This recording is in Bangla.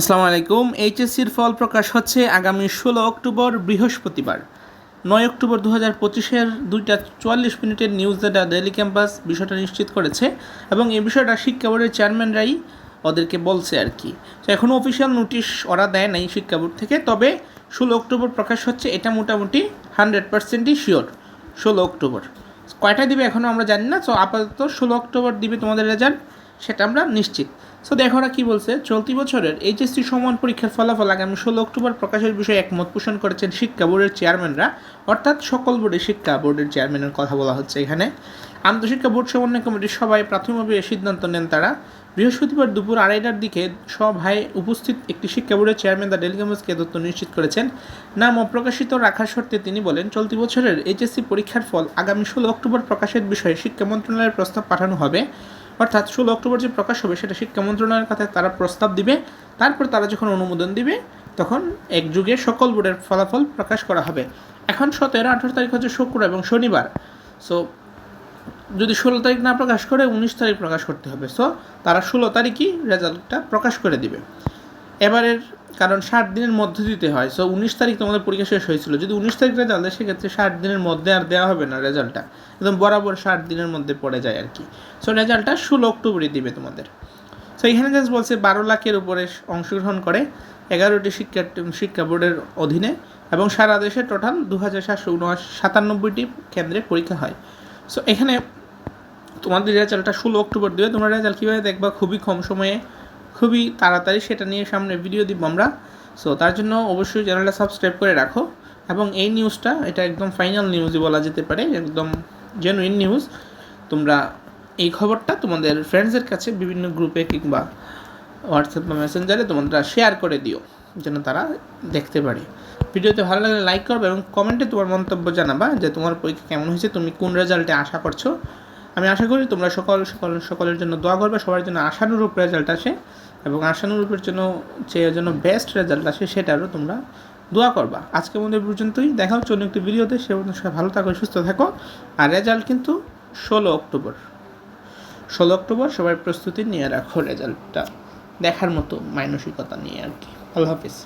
আসসালামু আলাইকুম। এইচএসসির ফল প্রকাশ হচ্ছে আগামী ষোলো অক্টোবর বৃহস্পতিবার। নয় অক্টোবর দু হাজার পঁচিশের দুইটা চুয়াল্লিশ মিনিটের নিউজ দ্য ডেলি ক্যাম্পাস বিষয়টা নিশ্চিত করেছে এবং এই বিষয়টা শিক্ষা বোর্ডের চেয়ারম্যানরাই ওদেরকে বলছে আর কি। তো এখনও অফিসিয়াল নোটিশ ওরা দেয় নাই শিক্ষা বোর্ড থেকে, তবে ষোলো অক্টোবর প্রকাশ হচ্ছে এটা মোটামুটি হান্ড্রেড পার্সেন্টই শিওর, ষোলো অক্টোবর। কয়টা দিবে এখনও আমরা জানি না, তো আপাতত ষোলো অক্টোবর দিবে তোমাদের রেজাল্ট। সেটা আমরা নিশ্চিত। সো দেখো ওরা কী বলছে, চলতি বছরের এইচএসসি সমান পরীক্ষার ফলাফল আগামী ষোলো অক্টোবর প্রকাশের বিষয়ে একমত পোষণ করেছেন শিক্ষা বোর্ডের চেয়ারম্যানরা। অর্থাৎ সকল বোর্ডের শিক্ষা বোর্ডের চেয়ারম্যানের কথা বলা হচ্ছে এখানে। আন্তঃশিক্ষা বোর্ড সমন্বয় কমিটির সবাই প্রাথমিকভাবে সিদ্ধান্ত নেন তারা। বৃহস্পতিবার দুপুর আড়াইটার দিকে সভায় উপস্থিত একটি শিক্ষা বোর্ডের চেয়ারম্যান দ্য ডেলিগামসকে তথ্য নিশ্চিত করেছেন। নাম অপ্রকাশিত রাখার শর্তে তিনি বলেন, চলতি বছরের এইচএসসি পরীক্ষার ফল আগামী ষোলো অক্টোবর প্রকাশের বিষয়ে শিক্ষা মন্ত্রণালয়ের প্রস্তাব পাঠানো হবে। অর্থাৎ ষোলো অক্টোবর যে প্রকাশ হবে সেটা শিক্ষা মন্ত্রণালয়ের কাছে তারা প্রস্তাব দিবে। তারপর তারা যখন অনুমোদন দিবে, তখন এক যুগে সকল বোর্ডের ফলাফল প্রকাশ করা হবে। এখন সতেরো, আঠেরো তারিখ হচ্ছে শুক্র এবং শনিবার। সো যদি ষোলো তারিখ না প্রকাশ করে, উনিশ তারিখ প্রকাশ করতে হবে। সো তারা ষোলো তারিখই রেজাল্টটা প্রকাশ করে দিবে। এবারের কারণ ষাট দিনের মধ্যে দিতে হয়। সো উনিশ তারিখ তোমাদের পরীক্ষা শেষ হয়েছিল। যদি উনিশ তারিখ রেজাল্ট দেয় সেক্ষেত্রে ষাট দিনের মধ্যে আর দেওয়া হবে না রেজাল্টটা। একদম বরাবর ষাট দিনের মধ্যে পড়ে যায় আর কি। সো রেজাল্টটা ষোলো অক্টোবরই দিবে তোমাদের। সো এখানে জাস্ট বলছে বারো লাখের উপরে অংশগ্রহণ করে এগারোটি শিক্ষা শিক্ষা বোর্ডের অধীনে এবং সারা দেশে টোটাল দু হাজার সাতশো সাতানব্বইটি কেন্দ্রে পরীক্ষা হয়। সো এখানে তোমাদের রেজাল্টটা ষোলো অক্টোবর দেবে। তোমরা রেজাল্ট কীভাবে দেখবা? খুবই কম সময়ে খুবই তাড়াতাড়ি সেটা নিয়ে সামনে ভিডিও দিব আমরা। সো তার জন্য অবশ্যই চ্যানেলটা সাবস্ক্রাইব করে রাখো। এবং এই নিউজটা এটা একদম ফাইনাল নিউজই বলা যেতে পারে, একদম জেনুইন নিউজ তোমরা এই খবরটা তোমাদের ফ্রেন্ডসের কাছে, বিভিন্ন গ্রুপে কিংবা হোয়াটসঅ্যাপ বা মেসেঞ্জারে তোমরা শেয়ার করে দিও, যেন তারা দেখতে পারে। ভিডিওতে ভালো লাগলে লাইক করবে এবং কমেন্টে তোমার মন্তব্য জানাবা যে তোমার পরীক্ষা কেমন হয়েছে, তুমি কোন রেজাল্টে আশা করছ। আমি আশা করি তোমরা সকল সকল, সকলের জন্য দোয়া করবে, সবার জন্য আশানুরূপ রেজাল্ট আসে এবং আশানুরূপের জন্য যে জন্য বেস্ট রেজাল্ট আসে সেটারও তোমরা দোয়া করবা। আজকে মধ্যে পর্যন্তই। দেখা হচ্ছে অন্য একটি ভিডিওতে সে পর্যন্ত সবাই ভালো থাকো, সুস্থ থাকো। আর রেজাল্ট কিন্তু ষোলো অক্টোবর। ষোলো অক্টোবর সবাই প্রস্তুতি নিয়ে রাখো রেজাল্টটা দেখার মতো মানসিকতা নিয়ে আর কি। আল্লাহ হাফিজ।